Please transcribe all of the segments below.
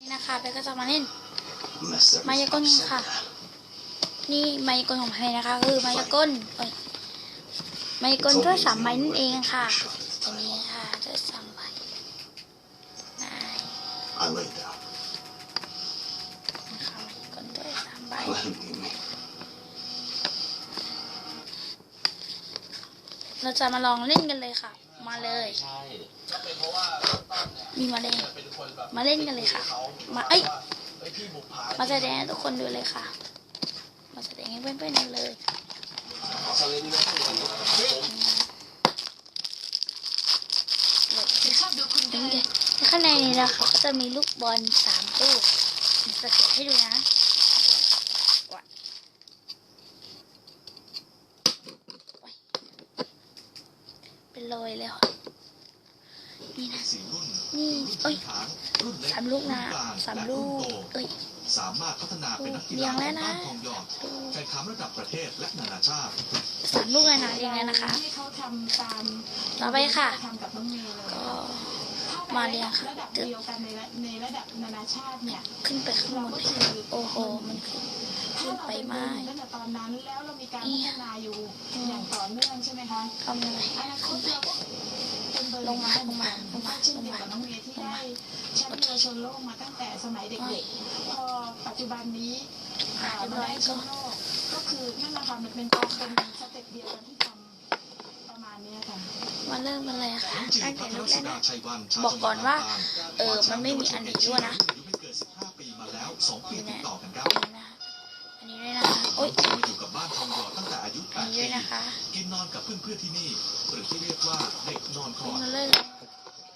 นี่นะคะเบลก็จะมาเล่น Mess มายากล everything ค่ะ upside นี่มายากลของไทยนะคะ คือมายากลเอ้ยมายากลด้วยสามใบนั่นเองค่ะอันนี้ค่ะด้วยสามใบนาย down. I lay down. นะคะมายากลด้วยสามใบ Let him lead me. เราจะมาลองเล่นกันเลยค่ะ มาเลย ใช่ก็เป็นเพราะว่าตั้มเนี่ยมีมาเลยเป็นคนแบบมาเล่นกันเลยค่ะ มาเอ้ยไอยพี่บุกผามาแสดงให้ทุกคนดูเลยค่ะ มาแสดงให้เพื่อนๆดูเลยเอาสลิงมาให้ดูผมนี่ไงในข้างในนี้นะคะก็จะมีลูกบอลสามลูกมีสเก็ตให้ดูนะว้ายว้าย เป็นรอยแล้วนี่นะสี่รุ่นนี่เอ้ยฐานรุ่นเล็กสามลูกนะรุ่กลางสามและลูรุ่นกโตเอ้ยสามารถพัฒนาเป็นนักกีเลี้ยฬางแล้วนะบ้านทองหยอดแข่งขันระดับประเทศและนานาชาติสามลูกเลยนะเรียงแล้วนะคะที่เขาทำตามต่อไปค่ะทำกับน้องเมย์เลยก็มาเรียงค่ะระดับเดียวกันในระในระดับนานาชาติเนี่ยขึ้นไปข้างบเรานก็เลยคือโอ้โหมันขึ้นขึ้นไปไม้ตั้งแต่ตอนนั้นแล้วเรามีการอีพัฒนาอยู่ อย่างต่อเนื่องใช่ไหมคะทำอะไรอนาคตเราก็เป็นเบอร์ลงมาลงมาลงมาเช่นเดียวกับน้องเมย์ที่ได้แชมป์เยาวชนโลกมาตั้งแต่สมัยเด็กๆพอปัจจุบันนี้ได้แชมป์โลกก็คือนั่นแหละค่ะมันเป็นการเป็นสเต็ปเดียวกันที่ทำประมาณนี้ค่ะมาเริ่มกันเลยค่ะตั้งแต่ลูกแรกนะบอกก่อนว่า เออมันไม่มีอันนี้ด้วยนะนี่นนี้นะอันนี้ด้วยนะโอ๊ย ยุอันนี้8ด้ปีวยนะคะกินนอนกับเพื่อนๆที่นี่ หรือที่เรียกว่าเด็กนอนคลอดมาเลย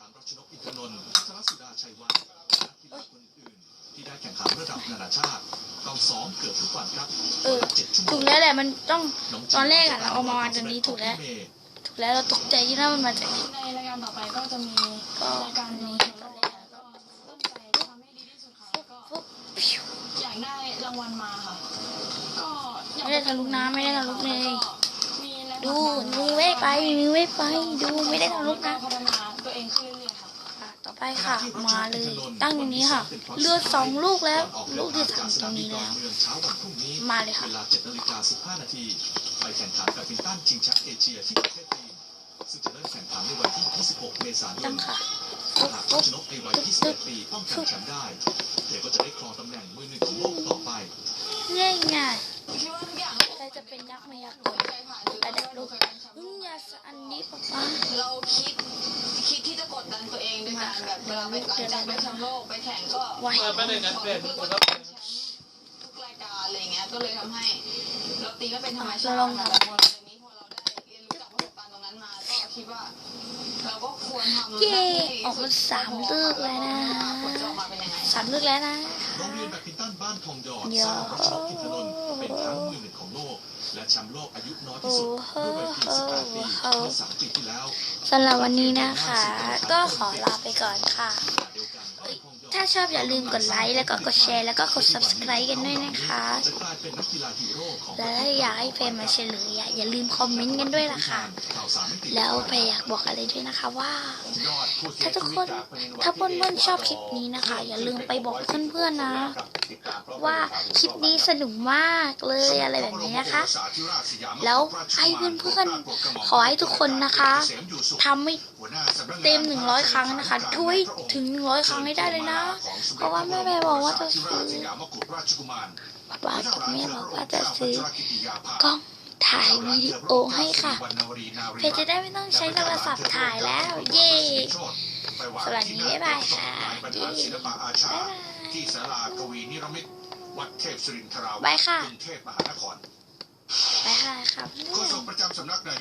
ทางรัชนกอินทนนท์พัทรสุดาชัยวันและนักกีฬาคนอื่นๆที่ได้แข่งขันระดับนานาชาติต้องซ้อมเกือบทุกวันครับเออวันละ7ชั่วโมงถูกแล้วแหละมันต้องงตอนแรกอะเราเอามาวางตรงนี้ถูกแล้ว ถูกแล้วเราตกใจที่นั่นมันมาจากไหนในรายการต่อไปก็จะมี ก็ รายการนี้ นี่ ก็ ตอนแรก ตั้งใจทำให้ดีที่สุดค่ะแล้วก็ ปุ๊บพิว อยากได้รางวัลมาค่ะ ก็อยาก ไม่ได้ทะลุน้ำไม่ได้ทะลุเลยมีแรงดูมือไม่ไปมือไม่ไป ดูไม่ได้ทะลุนะพัฒนาตัวเองขึ้นเรื่อยๆค่ะค่ะต่อไปค่ะ มาเลย ตั้งตรงนี้ค่ะ เลือดสองลูกแล้ว ลูกที่สามตรงนี้แล้ว มาเลยค่ะเวลา7นาฬิกา15นาทีไปแข่งขันแบดมินตันชิงแชมป์เอเชียที่ประเทศจีนซึ่งจะเริ่มแข่งขันในวันที่ 26 เมษายนตั้งค่ะถ้า หากรัชนกในวัย21ปีป้องกันแชมป์ได้เดี๋ยวก็จะได้ครองตำแหน่งมือหนึ่งของโลกต่อไปง่ายง่ายคิดว่าทุกองใครจะเป็นนักมายากลเคยผ่านหรือระดับโลเรากมป์อืโลมกอย่าสอันนี้ป๊าป๊าเราคิดคิดที่จะกดดันตัวเองด้วยการแบบเวลาไปหลังจากไปแชมป์โลกไปแข่งก็ไว้เปิดไม่ได้งั้นเปลี่ยนเพื่อคนก็ละจะเป็นทุกรายการอะไรเงี้ยก็เลยทำให้ เราตีไม่เป็นธรรมชาติเราลองทำแต่พอเราอย่างนี้พอเราได้เรียนรู้จากประสบการณ์ตรงนั้นมาก็คิดว่า เราก็ควรทำเย่ออกมาสามลูกแล้วนะผลจะออกมาเป็นยังไงสามลูกแล้วนะโรงเรียนแบดมินตันบ้านทองหยอดเดี๋ยวสร้างรัชนกอินทนนท์เป็นครั้งมือหนึ่งของโลก และแชมป์โลกอายุน้อยโอ้ที่สุดโหด้วยวัยเพียง18ปีโอ้โหเมื่อสามปีที่แล้วสำหรับวันนี้นะคะ ก็ขอลาไปก่อนค่ะ ถ้าชอบอย่าลืมกดไลค์แล้วก็กดแชร์แล้วก็กด subscribe กันด้วยนะคะจะกลายเป็นนักกีฬาฮีโร่ของและถ้าอยากให้เฟรมมาเฉลยออย่าลืมคอมเมนต์กันด้วยนะคะข่าวสารมิติแล้วเพยอยากบอกอะไรด้วยนะคะว่า ถ้าทุกคนถ้าเพื่อนๆชอบคลิปนี้นะคะ อย่าลืมไปบอกเพื่อนๆนะ ว่าคลิปนี้สนุกมากเลยอะไรแบบนี้นะคะ แล้วให้เพื่อนๆขอให้ทุกคนนะคะทำให้เต็มหนึ่งร้อยครั้งนะคะช่วยถึงหนึ่งร้อยครั้งให้ได้เลยนะเพราะว่าแม่แม่บอกว่าจะซื้อป้ากับแม่บอกว่าจะซื้อกล้องถ่ายวิดีโอให้ค่ะ เพจจะได้ไม่ต้องใช้โทรศัพท์ถ่ายแล้ว เย่สวัสดีบ๊ายบายค่ะเย่บ๊ายบายที่ศาลากวีนิรมิตวัดเทพศรินทราบายค่ะกรุงเทพมหานครบ๊ายบายครับโฆษกประจำสำนักนาย